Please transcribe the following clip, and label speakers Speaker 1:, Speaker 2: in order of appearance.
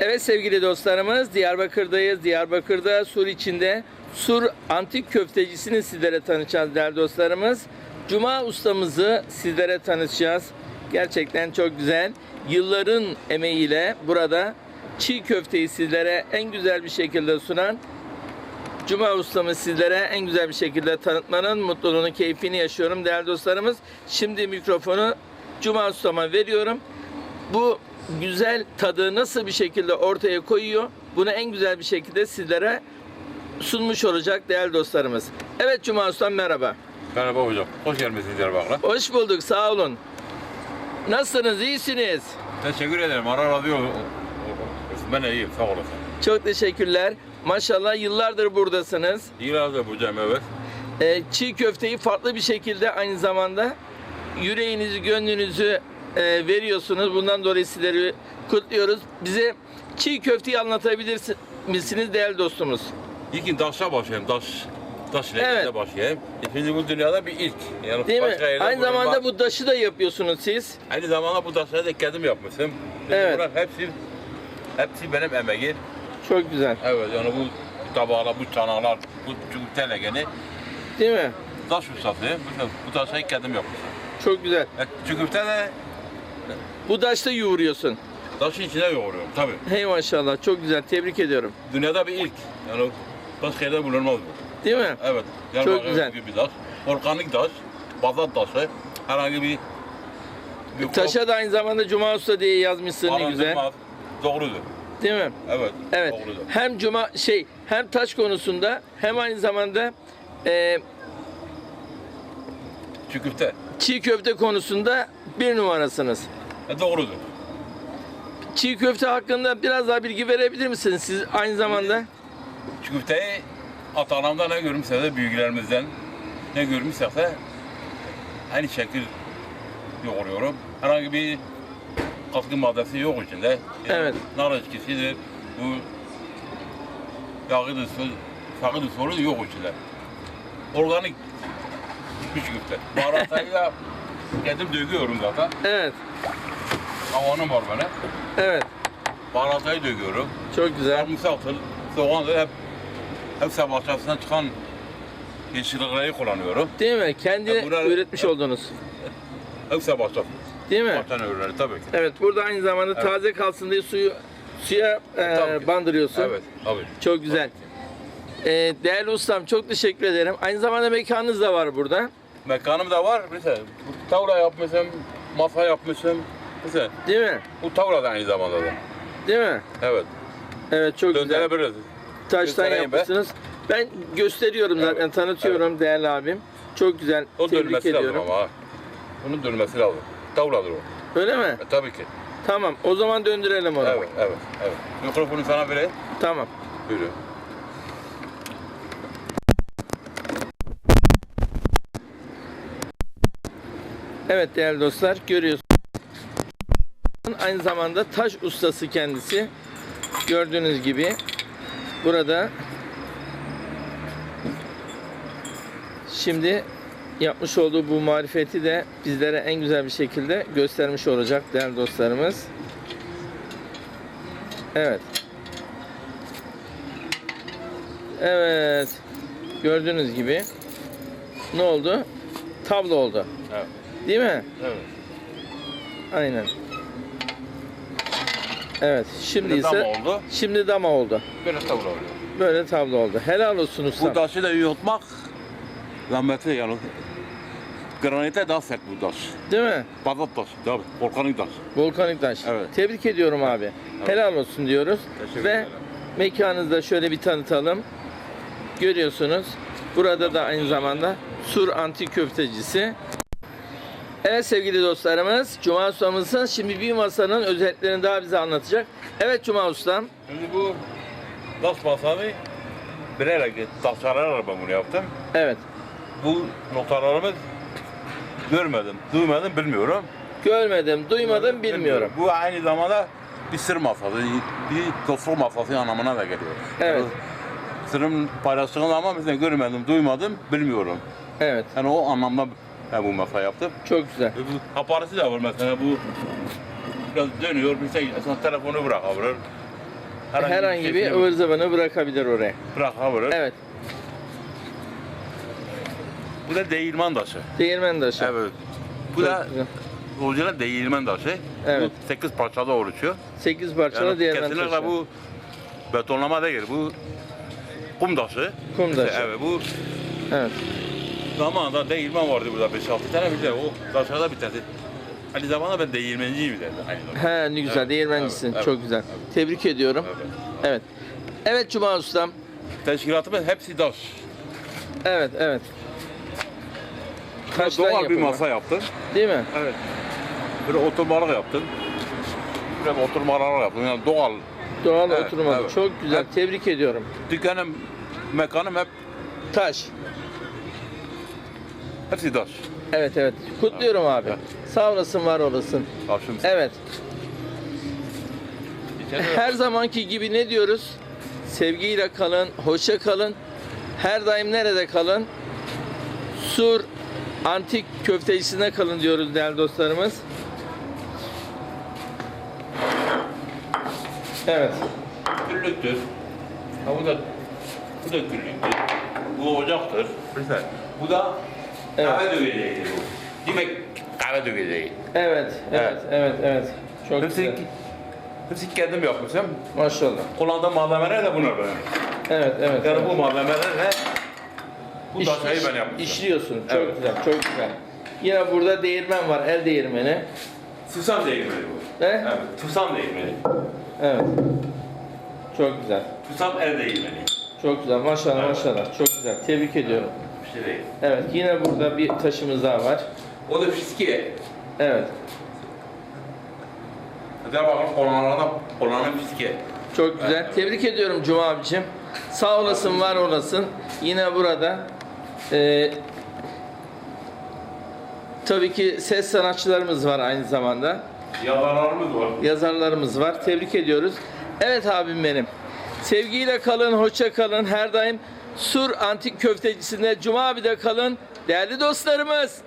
Speaker 1: Evet sevgili dostlarımız Diyarbakır'dayız. Diyarbakır'da Sur içinde Sur Antik Köftecisini sizlere tanıtacağız değerli dostlarımız. Cuma ustamızı sizlere tanıtacağız. Gerçekten çok güzel. Yılların emeğiyle burada çiğ köfteyi sizlere en güzel bir şekilde sunan Cuma ustamız sizlere en güzel bir şekilde tanıtmanın mutluluğunu, keyfini yaşıyorum değerli dostlarımız. Şimdi mikrofonu Cuma ustama veriyorum. Bu güzel tadı nasıl bir şekilde ortaya koyuyor? Bunu en güzel bir şekilde sizlere sunmuş olacak değerli dostlarımız. Evet Cuma ustam merhaba.
Speaker 2: Merhaba hocam. Hoş gelmişsiniz Diyarbakır'a.
Speaker 1: Hoş bulduk sağ olun. Nasılsınız? İyisiniz?
Speaker 2: Teşekkür ederim. Ara radyo. Ben iyiyim. Sağ olasın.
Speaker 1: Çok teşekkürler. Maşallah yıllardır buradasınız.
Speaker 2: Razı hocam evet.
Speaker 1: Ee, çiğ köfteyi farklı bir şekilde aynı zamanda yüreğinizi, gönlünüzü e, veriyorsunuz. Bundan dolayı sizleri kutluyoruz. Bize çiğ köfteyi anlatabilir misiniz değerli dostumuz?
Speaker 2: İlkin taşla başlayayım. Taş. Taş ile
Speaker 1: Evet.
Speaker 2: başlayayım. Şimdi bu dünyada bir ilk. Yani
Speaker 1: Değil mi?
Speaker 2: başka
Speaker 1: Aynı zamanda bu daşı da yapıyorsunuz siz.
Speaker 2: Aynı zamanda bu taşları da kendim yapmışım. Şimdi
Speaker 1: Evet.
Speaker 2: Bunlar hepsi hepsi benim emeğim.
Speaker 1: Çok güzel.
Speaker 2: Evet yani bu tabağlar, bu çanaklar, bu telegeni
Speaker 1: Değil mi?
Speaker 2: taş ustası. Bu, bu taşları kendim yapmışım.
Speaker 1: Çok güzel.
Speaker 2: E, çubukta da
Speaker 1: Bu daşta yoğuruyorsun.
Speaker 2: taşın içine yoğuruyorum tabii.
Speaker 1: Hey maşallah çok güzel. Tebrik ediyorum.
Speaker 2: Dünyada bir ilk. Yani başka yerde bulunmaz bu.
Speaker 1: Değil mi?
Speaker 2: Evet.
Speaker 1: Çok güzel.
Speaker 2: bir taş. Organik taş. Bazalt taşı. Herhangi bir, bir
Speaker 1: Taşa da aynı zamanda Cuma Usta diye yazmışsın ne güzel.
Speaker 2: arındırmaz. Doğrudur.
Speaker 1: Değil mi?
Speaker 2: Evet.
Speaker 1: Evet.
Speaker 2: Doğrudur.
Speaker 1: Hem cuma şey hem taş konusunda hem aynı zamanda e,
Speaker 2: Çüküfte.
Speaker 1: çiğ köfte konusunda bir numarasınız.
Speaker 2: E, doğrudur.
Speaker 1: Çiğ köfte hakkında biraz daha bilgi verebilir misiniz siz aynı zamanda?
Speaker 2: Çüküfteyi atalarımdan ne görmüşse de büyüklerimizden ne görmüşsek de aynı şekil yoğuruyorum. Herhangi bir katkı maddesi yok içinde. Yani
Speaker 1: Evet.
Speaker 2: Nar etkisidir. Bu yağıdır, sakıdır soru yok içinde. Organik bir çüküfte. Baharatları da kendim döküyorum zaten.
Speaker 1: Evet.
Speaker 2: Havanım var benim.
Speaker 1: Evet.
Speaker 2: Baharatları döküyorum.
Speaker 1: Çok güzel.
Speaker 2: Sarımsaktır, soğandır hep hep sabahçasından çıkan yeşillikleri kullanıyorum.
Speaker 1: Değil mi? Kendi
Speaker 2: Ya bunlar-
Speaker 1: üretmiş oldunuz.
Speaker 2: Hep sabahçası.
Speaker 1: Değil mi?
Speaker 2: Vatan ürünleri tabii ki.
Speaker 1: Evet. Burada aynı zamanda
Speaker 2: Evet.
Speaker 1: taze kalsın diye suyu suya e,
Speaker 2: Tabii ki.
Speaker 1: bandırıyorsun.
Speaker 2: Evet, tabii.
Speaker 1: Çok güzel. E, değerli ustam çok teşekkür ederim. Aynı zamanda mekanınız da var burada.
Speaker 2: Mekanım da var. Mesela bu tavla yapmışım, masa yapmışım. Mesela
Speaker 1: Değil mi?
Speaker 2: bu tavla da aynı zamanda da.
Speaker 1: Değil mi?
Speaker 2: Evet.
Speaker 1: Evet çok güzel.
Speaker 2: Döndürebiliriz.
Speaker 1: Taştan
Speaker 2: göstereyim be.
Speaker 1: yapmışsınız. Ben gösteriyorum zaten,
Speaker 2: Evet,
Speaker 1: tanıtıyorum değerli abim. Çok güzel.
Speaker 2: O
Speaker 1: Tebrik
Speaker 2: dönmesi
Speaker 1: ediyorum.
Speaker 2: lazım ama. Bunun dönmesi lazım. Tavladır o.
Speaker 1: Öyle mi?
Speaker 2: E, tabii ki.
Speaker 1: Tamam. O zaman döndürelim onu.
Speaker 2: Evet, evet, evet. Mikrofonu sana vereyim.
Speaker 1: Tamam.
Speaker 2: Buyurun.
Speaker 1: Evet değerli dostlar görüyorsunuz. Aynı zamanda taş ustası kendisi. Gördüğünüz gibi burada şimdi yapmış olduğu bu marifeti de bizlere en güzel bir şekilde göstermiş olacak değerli dostlarımız. Evet. Evet. Gördüğünüz gibi ne oldu? Tablo oldu.
Speaker 2: Evet.
Speaker 1: Değil mi?
Speaker 2: Evet.
Speaker 1: Aynen. Evet. Şimdi
Speaker 2: Şimdi tam
Speaker 1: ise
Speaker 2: oldu.
Speaker 1: şimdi dama oldu.
Speaker 2: Böyle tavla oluyor.
Speaker 1: Böyle tablo oldu. Helal olsun ustam.
Speaker 2: Bu taşı da yutmak zahmetli yani. Granite daha sert bu taş.
Speaker 1: Değil mi?
Speaker 2: Bazalt taş, tabii. Volkanik taş.
Speaker 1: Volkanik taş.
Speaker 2: Evet.
Speaker 1: Tebrik ediyorum abi. Helal olsun diyoruz.
Speaker 2: Teşekkür
Speaker 1: Ve
Speaker 2: ederim.
Speaker 1: mekanınızı da şöyle bir tanıtalım. Görüyorsunuz. Burada da aynı zamanda Sur Antik Köftecisi. Evet sevgili dostlarımız, Cuma ustamızın şimdi bir masanın özelliklerini daha bize anlatacak. Evet Cuma ustam.
Speaker 2: Şimdi bu taş masanı bilerek tasarlayarak ben bunu yaptım.
Speaker 1: Evet.
Speaker 2: Bu noktalarımı görmedim, duymadım, bilmiyorum.
Speaker 1: Görmedim, duymadım, bilmiyorum.
Speaker 2: Bu aynı zamanda bir sır masası, bir dostluk masası anlamına da geliyor.
Speaker 1: Evet.
Speaker 2: Yani sırrım paylaştığım mesela görmedim, duymadım, bilmiyorum.
Speaker 1: Evet.
Speaker 2: Yani o anlamda ben bu masa yaptım.
Speaker 1: Çok güzel.
Speaker 2: E bu aparatı da var mesela bu biraz dönüyor, mesela sen telefonu bırakabilir.
Speaker 1: herhangi, bir
Speaker 2: şekilde
Speaker 1: ıvır zıvını bırakabilir oraya.
Speaker 2: bırakabilir.
Speaker 1: Evet.
Speaker 2: Bu da değirmen taşı.
Speaker 1: Değirmen taşı.
Speaker 2: Evet. Bu
Speaker 1: Çok
Speaker 2: da
Speaker 1: güzel.
Speaker 2: orijinal değirmen taşı.
Speaker 1: Evet.
Speaker 2: Bu 8 parçada oluşuyor.
Speaker 1: 8 parçalı
Speaker 2: Yani
Speaker 1: değirmen
Speaker 2: kesinlikle
Speaker 1: taşı.
Speaker 2: bu betonlama değil. Bu kum taşı.
Speaker 1: Kum taşı.
Speaker 2: Evet bu
Speaker 1: Evet.
Speaker 2: Zamanında değirmen vardı burada 5-6 tane bir de o taşlarda bir tane. Aynı zamanda ben değirmenciyim dedi. Aynı zamanda.
Speaker 1: He ne güzel
Speaker 2: Evet,
Speaker 1: değirmencisin.
Speaker 2: evet,
Speaker 1: Çok güzel.
Speaker 2: evet.
Speaker 1: Tebrik ediyorum.
Speaker 2: Evet.
Speaker 1: Evet. Evet Cuma Ustam.
Speaker 2: Teşkilatımız hepsi taş.
Speaker 1: Evet, evet. Taştan
Speaker 2: Doğal bir masa yaptım.
Speaker 1: Değil mi?
Speaker 2: Evet. Böyle oturmalık yaptım. Böyle oturmalar yaptım. Yani doğal.
Speaker 1: Doğal
Speaker 2: Evet,
Speaker 1: oturmalı.
Speaker 2: evet.
Speaker 1: Çok güzel.
Speaker 2: Evet.
Speaker 1: Tebrik ediyorum.
Speaker 2: Dükkanım, mekanım hep
Speaker 1: Taş.
Speaker 2: Hepsi taş.
Speaker 1: Evet, evet. Kutluyorum abi.
Speaker 2: Evet.
Speaker 1: Sağ olasın, var olasın.
Speaker 2: Taşım.
Speaker 1: Evet. Her zamanki gibi ne diyoruz? Sevgiyle kalın, hoşça kalın. Her daim nerede kalın? Sur Antik Köftecisine kalın diyoruz değerli dostlarımız. Evet.
Speaker 2: Küllüktür. Ha bu da bu da küllüktür. Bu ocaktır. Mesela bu da
Speaker 1: Evet.
Speaker 2: kahve dökeceğiydi bu. Demek kahve dökeceği.
Speaker 1: Evet, evet,
Speaker 2: Evet.
Speaker 1: evet, evet. Çok
Speaker 2: Hepsi,
Speaker 1: güzel.
Speaker 2: hepsi kendim yapmışım.
Speaker 1: Maşallah.
Speaker 2: Kullandığım malzemeler de bunlar benim.
Speaker 1: Evet, evet.
Speaker 2: Yani
Speaker 1: evet.
Speaker 2: bu malzemelerle bu
Speaker 1: İş-
Speaker 2: taşayı ben yapmışım.
Speaker 1: İşliyorsun. Çok
Speaker 2: Evet.
Speaker 1: güzel, çok güzel. Yine burada değirmen var, el değirmeni.
Speaker 2: Susam değirmeni bu.
Speaker 1: Ne?
Speaker 2: Evet, susam değirmeni.
Speaker 1: Evet. Çok güzel.
Speaker 2: Susam el değirmeni.
Speaker 1: Çok güzel. Maşallah
Speaker 2: Evet.
Speaker 1: maşallah. Çok güzel. Tebrik ediyorum.
Speaker 2: Bir değil.
Speaker 1: Evet. Yine burada bir taşımız daha var.
Speaker 2: O da fiskiye.
Speaker 1: Evet.
Speaker 2: Diyarbakır kolonlarında kolonan fiskiye.
Speaker 1: Çok güzel.
Speaker 2: Evet.
Speaker 1: Tebrik ediyorum Cuma abicim. Sağ olasın, var olasın. Yine burada e, tabii ki ses sanatçılarımız var aynı zamanda.
Speaker 2: Yazarlarımız var.
Speaker 1: yazarlarımız var. Tebrik ediyoruz. Evet abim benim. Sevgiyle kalın, hoşça kalın. Her daim Sur Antik Köftecisinde Cuma abi de kalın. Değerli dostlarımız.